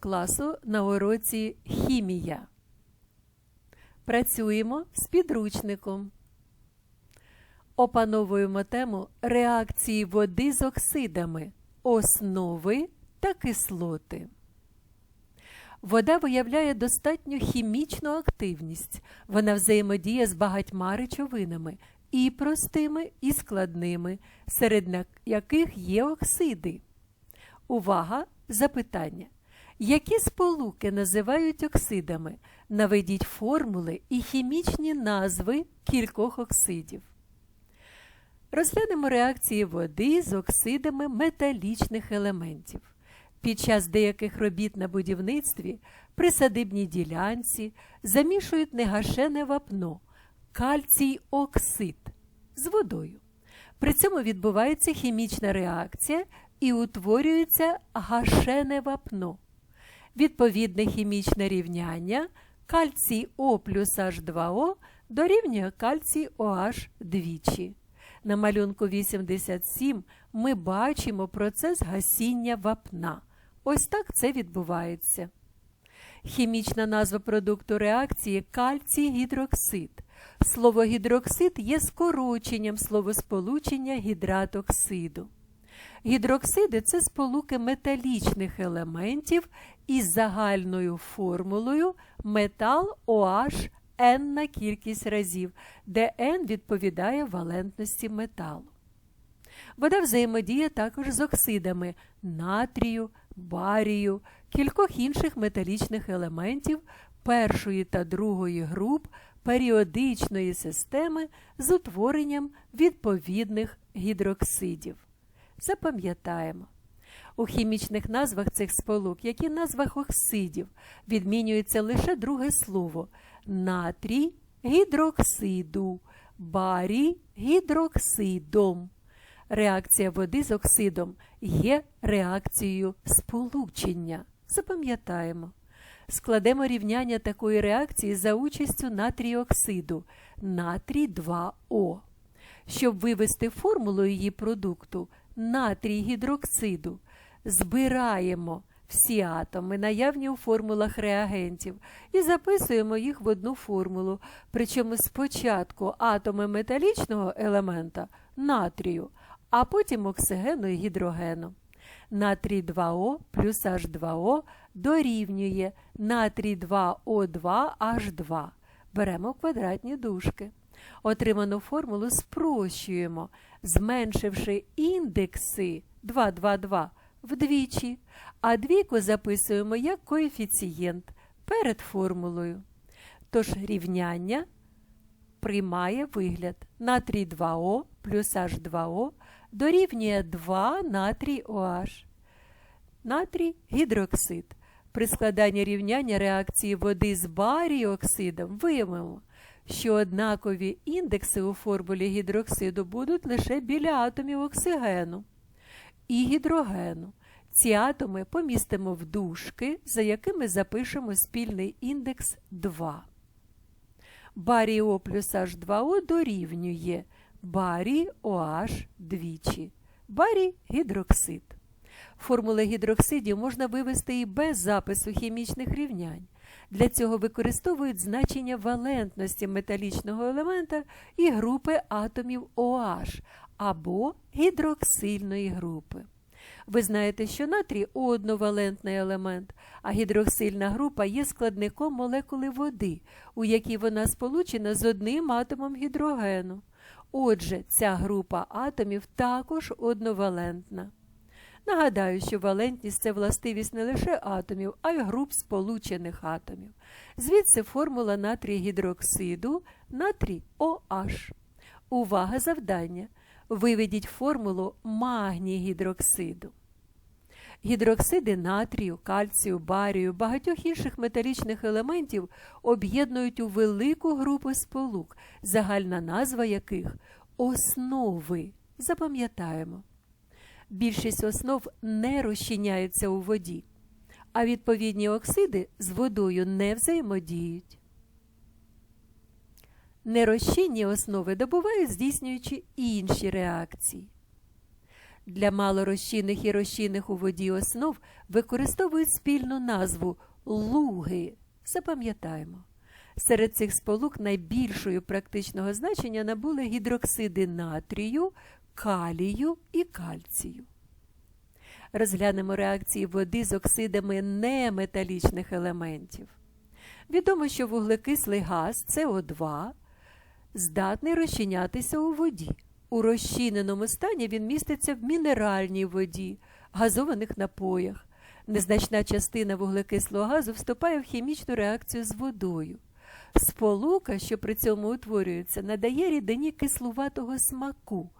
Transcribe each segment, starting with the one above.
класу на уроці Хімія. Працюємо з підручником. Опановуємо тему реакції води з оксидами, основи та кислоти. Вода виявляє достатню хімічну активність. Вона взаємодіє з багатьма речовинами і простими, і складними, серед яких є оксиди. Увага! Запитання. Які сполуки називають оксидами? Наведіть формули і хімічні назви кількох оксидів. Розглянемо реакції води з оксидами металічних елементів. Під час деяких робіт на будівництві при садибній ділянці замішують негашене вапно, кальцій оксид з водою. При цьому відбувається хімічна реакція і утворюється гашене вапно. Відповідне хімічне рівняння кальцій О плюс H2O дорівнює кальцій OH двічі. На малюнку 87 ми бачимо процес гасіння вапна. Ось так це відбувається. Хімічна назва продукту реакції кальцій гідроксид. Слово гідроксид є скороченням словосполучення гідратоксиду. Гідроксиди це сполуки металічних елементів із загальною формулою метал OH N на кількість разів, де N відповідає валентності металу. Вода взаємодіє також з оксидами натрію, барію, кількох інших металічних елементів першої та другої груп періодичної системи з утворенням відповідних гідроксидів. Запам'ятаємо. У хімічних назвах цих сполук, як і назвах оксидів, відмінюється лише друге слово натрій гідроксиду, барій гідроксидом. Реакція води з оксидом є реакцією сполучення. Запам'ятаємо. Складемо рівняння такої реакції за участю натріоксиду натрій 2О. Щоб вивести формулу її продукту натрій гідроксиду, збираємо всі атоми, наявні у формулах реагентів, і записуємо їх в одну формулу. Причому спочатку атоми металічного елемента натрію, а потім оксигену і гідрогену. Натрій 2О плюс H2O дорівнює натрій 2О2H2. Беремо квадратні дужки. Отриману формулу спрощуємо, зменшивши індекси 2,2,2 вдвічі, а двійку записуємо як коефіцієнт перед формулою. Тож рівняння приймає вигляд натрій 2О плюс H2O дорівнює 2 натрій OH. Натрій гідроксид. При складанні рівняння реакції води з баріоксидом виявимо, що однакові індекси у формулі гідроксиду будуть лише біля атомів оксигену і гідрогену. Ці атоми помістимо в дужки, за якими запишемо спільний індекс 2. Барій О плюс H2O дорівнює барій OH двічі. Барій гідроксид. Формули гідроксидів можна вивести і без запису хімічних рівнянь. Для цього використовують значення валентності металічного елемента і групи атомів OH або гідроксильної групи. Ви знаєте, що натрій одновалентний елемент, а гідроксильна група є складником молекули води, у якій вона сполучена з одним атомом гідрогену. Отже, ця група атомів також одновалентна. Нагадаю, що валентність це властивість не лише атомів, а й груп сполучених атомів. Звідси формула натрій гідроксиду натрій OH. Увага завдання. Виведіть формулу магній гідроксиду. Гідроксиди натрію, кальцію, барію, багатьох інших металічних елементів об'єднують у велику групу сполук, загальна назва яких основи. Запам'ятаємо. Більшість основ не розчиняються у воді, а відповідні оксиди з водою не взаємодіють. Нерозчинні основи добувають, здійснюючи інші реакції. Для малорозчинних і розчинних у воді основ використовують спільну назву луги. Запам'ятаємо. Серед цих сполук найбільшою практичного значення набули гідроксиди натрію, калію і кальцію. Розглянемо реакції води з оксидами неметалічних елементів. Відомо, що вуглекислий газ СО2 здатний розчинятися у воді. У розчиненому стані він міститься в мінеральній воді, газованих напоях. Незначна частина вуглекислого газу вступає в хімічну реакцію з водою. Сполука, що при цьому утворюється, надає рідині кислуватого смаку.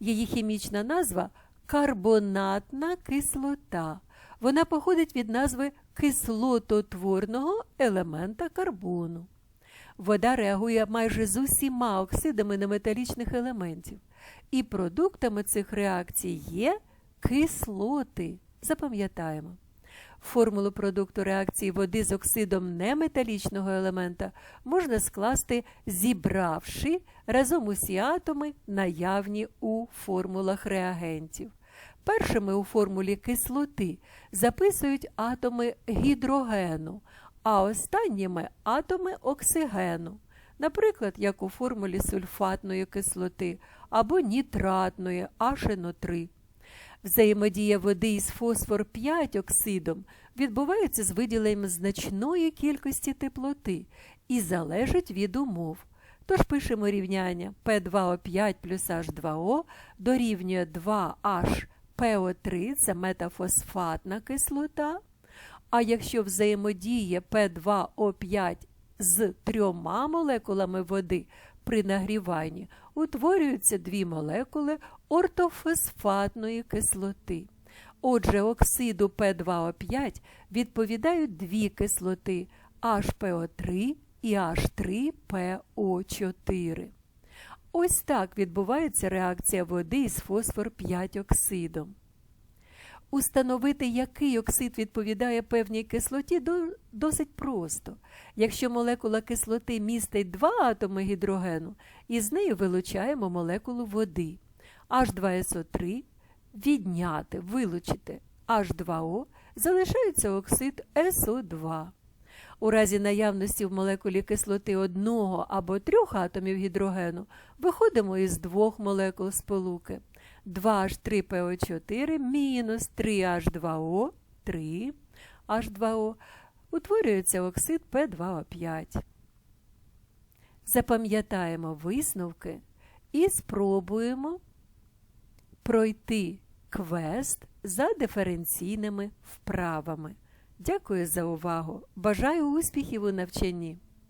Її хімічна назва карбонатна кислота. Вона походить від назви кислототворного елемента карбону. Вода реагує майже з усіма оксидами неметалічних елементів, і продуктами цих реакцій є кислоти. Запам'ятаємо. Формулу продукту реакції води з оксидом неметалічного елемента можна скласти, зібравши разом усі атоми, наявні у формулах реагентів. Першими у формулі кислоти записують атоми гідрогену, а останніми атоми оксигену, наприклад, як у формулі сульфатної кислоти або нітратної HNO3. Взаємодія води із фосфор 5 оксидом відбувається з виділенням значної кількості теплоти і залежить від умов. Тож пишемо рівняння P2O5 плюс H2O дорівнює 2HPO3 це метафосфатна кислота. А якщо взаємодіє P2O5 з трьома молекулами води при нагріванні, утворюються дві молекули ортофосфатної кислоти. Отже, оксиду P2O5 відповідають дві кислоти HPO3 і H3PO4. Ось так відбувається реакція води із фосфор 5 оксидом. Установити, який оксид відповідає певній кислоті, досить просто. Якщо молекула кислоти містить два атоми гідрогену, із нею вилучаємо молекулу води. H2SO3 відняти, вилучити H2O, залишається оксид SO2. У разі наявності в молекулі кислоти одного або трьох атомів гідрогену виходимо із двох молекул сполуки. 2H3PO4 мінус 3H2O 3 H2O утворюється оксид P2O5. Запам'ятаємо висновки і спробуємо пройти квест за диференційними вправами. Дякую за увагу! Бажаю успіхів у навчанні!